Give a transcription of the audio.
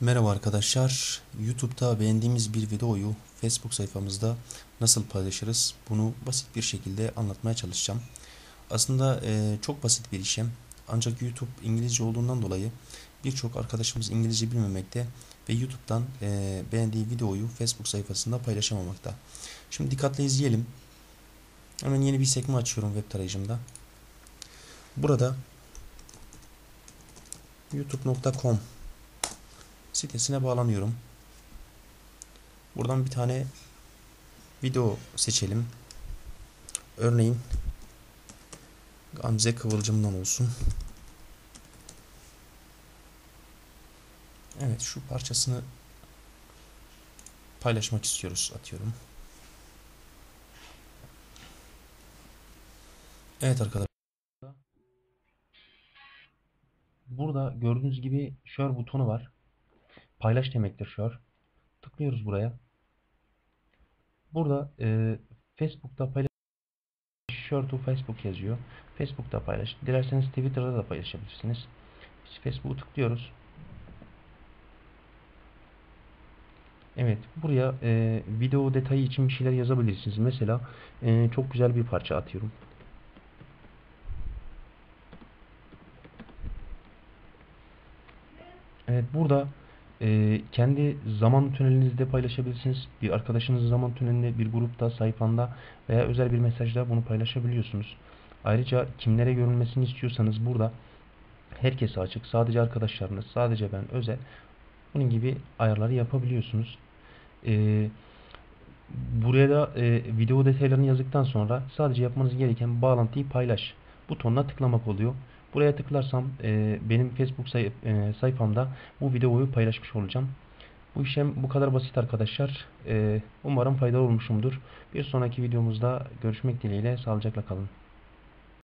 Merhaba arkadaşlar. YouTube'da beğendiğimiz bir videoyu Facebook sayfamızda nasıl paylaşırız? Bunu basit bir şekilde anlatmaya çalışacağım. Aslında e, çok basit bir işlem. Ancak YouTube İngilizce olduğundan dolayı birçok arkadaşımız İngilizce bilmemekte ve YouTube'dan e, beğendiği videoyu Facebook sayfasında paylaşamamakta. Şimdi dikkatle izleyelim. Hemen yeni bir sekme açıyorum web tarayıcımda. Burada youtube.com sitesine bağlanıyorum. Buradan bir tane video seçelim. Örneğin Gamze Kıvılcım'dan olsun. Evet şu parçasını paylaşmak istiyoruz atıyorum. Evet arkadaşlar. Burada gördüğünüz gibi share butonu var. Paylaş demektir share. Tıklıyoruz buraya. Burada e, Facebook'ta paylaş share to Facebook yazıyor. Facebook'ta paylaş. Dilerseniz Twitter'da da paylaşabilirsiniz. Biz Facebook'u tıklıyoruz. Evet, buraya e, video detayı için bir şeyler yazabilirsiniz. Mesela e, çok güzel bir parça atıyorum. Evet, burada e, kendi zaman tünelinizde paylaşabilirsiniz. Bir arkadaşınızın zaman tünelinde, bir grupta, sayfanda veya özel bir mesajda bunu paylaşabiliyorsunuz. Ayrıca kimlere görülmesini istiyorsanız burada herkese açık, sadece arkadaşlarınız, sadece ben özel bunun gibi ayarları yapabiliyorsunuz. E, buraya da e, video detaylarını yazdıktan sonra sadece yapmanız gereken bağlantıyı paylaş butonuna tıklamak oluyor. Buraya tıklarsam e, benim Facebook say e, sayfamda bu videoyu paylaşmış olacağım. Bu işlem bu kadar basit arkadaşlar. E, umarım faydalı olmuşumdur. Bir sonraki videomuzda görüşmek dileğiyle sağlıcakla kalın.